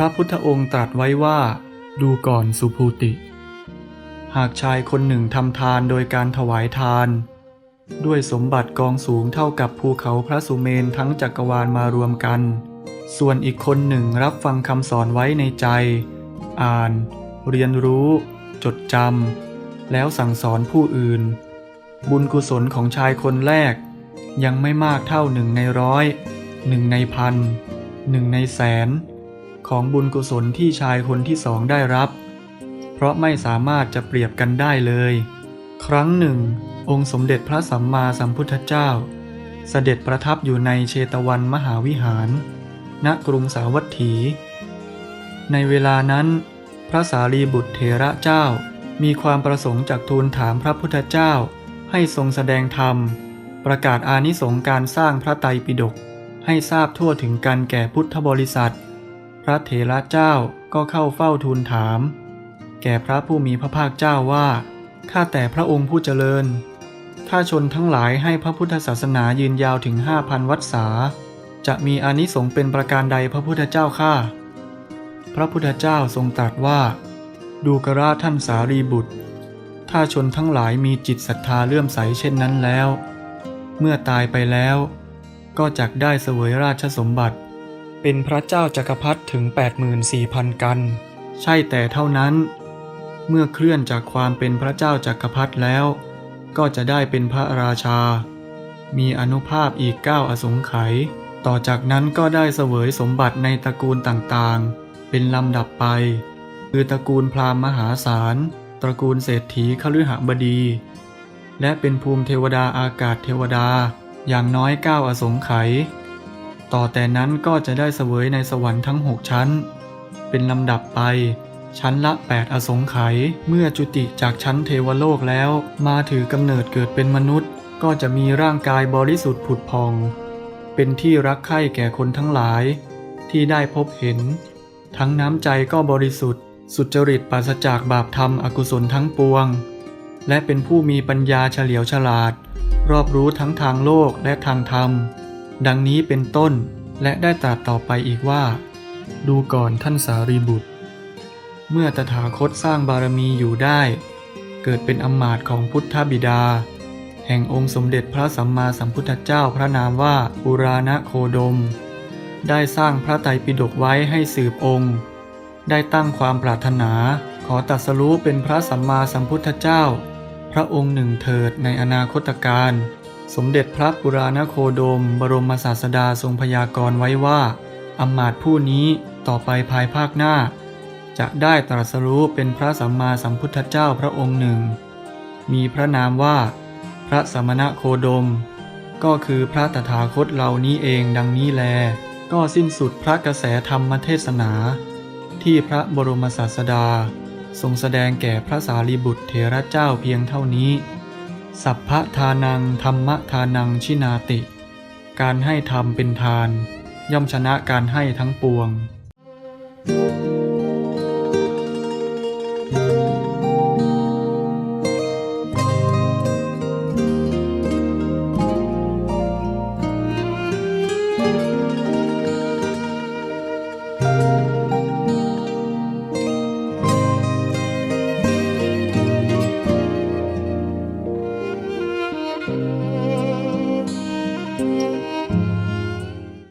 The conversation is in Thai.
พระพุทธองค์ตรัสไว้ว่า ดูก่อนสุภูติ หากชายคนหนึ่งทำทานโดยการถวายทาน ด้วยสมบัติกองสูงเท่ากับภูเขาพระสุเมนทั้งจักรวาลมารวมกัน ส่วนอีกคนหนึ่งรับฟังคำสอนไว้ในใจ อ่าน เรียนรู้ จดจำแล้วสั่งสอนผู้อื่น บุญกุศลของชายคนแรก ยังไม่มากเท่าหนึ่งในร้อยหนึ่งในพันหนึ่งในแสน ของบุญกุศลที่ชายคนที่สองได้รับ เพราะไม่สามารถจะเปรียบกันได้เลย ครั้งหนึ่ง องค์สมเด็จพระสัมมาสัมพุทธเจ้า เสด็จประทับอยู่ในเชตวันมหาวิหาร ณกรุงสาวัตถี ในเวลานั้น พระสารีบุตรเถระเจ้ามีความประสงค์จากทูลถามพระพุทธเจ้า ให้ทรงแสดงธรรม ประกาศอานิสงส์การสร้างพระไตรปิฎกให้ทราบทั่วถึงกันแก่พุทธบริษัท ระเถระเจ้าก็เข้าเฝ้าทูลถาม แก่พระผู้มีพระภาคเจ้าว่า ข้าแต่พระองค์ผู้เจริญ ถ้าชนทั้งหลายให้พระพุทธศาสนายืนยาวถึงห้าพันวัตษา จะมีอนิสงส์เป็นประการใดพระพุทธเจ้าข้าพระพุทธเจ้าทรงตรัสว่า ดูกระท่านสารีบุตร ถ้าชนทั้งหลายมีจิตศรัทธาเลื่อมใสเช่นนั้นแล้ว เมื่อตายไปแล้ว ก็จักได้เสวยราชสมบัติ เป็นพระเจ้าจักรพรรดิถึง 84,000 กัน ใช่แต่เท่านั้น เมื่อเคลื่อนจากความเป็นพระเจ้าจักรพรรดิแล้ว ก็จะได้เป็นพระราชา มีอนุภาพอีกเก้าอสงไขยต่อจากนั้นก็ได้เสวยสมบัติในตระกูลต่างๆ เป็นลำดับไป คือตระกูลพราหมณ์มหาศาล ตระกูลเศรษฐีขฤหบดี และเป็นภูมิเทวดาอากาศเทวดาอย่างน้อยเก้าอสงไขย ต่อแต่นั้นก็จะได้เสวยในสวรรค์ทั้งหกชั้น เป็นลำดับไป ชั้นละ 8 อสงไขยเมื่อจุติจากชั้นเทวโลกแล้ว มาถือกำเนิดเกิดเป็นมนุษย์ ก็จะมีร่างกายบริสุทธิ์ผุดพอง เป็นที่รักใคร่แก่คนทั้งหลาย ที่ได้พบเห็น ทั้งน้ำใจก็บริสุทธิ์ สุจริตปราศจากบาปธรรมอกุศลทั้งปวง และเป็นผู้มีปัญญาเฉลียวฉลาด รอบรู้ทั้งทางโลกและทางธรรม ดังนี้เป็นต้นและได้ตรัสต่อไปอีกว่า ดูก่อนท่านสารีบุตร เมื่อตถาคตสร้างบารมีอยู่ได้ เกิดเป็นอำมาตของพุทธบิดา แห่งองค์สมเด็จพระสัมมาสัมพุทธเจ้าพระนามว่าปุราณโคดม ได้สร้างพระไตรปิฎกไว้ให้สืบองค์ ได้ตั้งความปรารถนาขอตรัสรู้เป็นพระสัมมาสัมพุทธเจ้า พระองค์หนึ่งเถิดในอนาคตการ สมเด็จพระปุราณโคดม บรมศาสดาทรงพยากรณ์ไว้ว่าอำมาตผู้นี้ต่อไปภายภาคหน้า จะได้ตรัสรู้เป็นพระสัมมาสัมพุทธเจ้าพระองค์หนึ่ง มีพระนามว่า พระสมณะโคดม ก็คือพระตถาคตเหล่านี้เองดังนี้แล ก็สิ้นสุดพระกระแสธรรมเทศนา ที่พระบรมศาสดา ทรงแสดงแก่พระสารีบุตรเถระเจ้าเพียงเท่านี้ สัพพะทานังธรรมทานังชินาติ การให้ธรรมเป็นทาน ย่อมชนะการให้ทั้งปวง Thank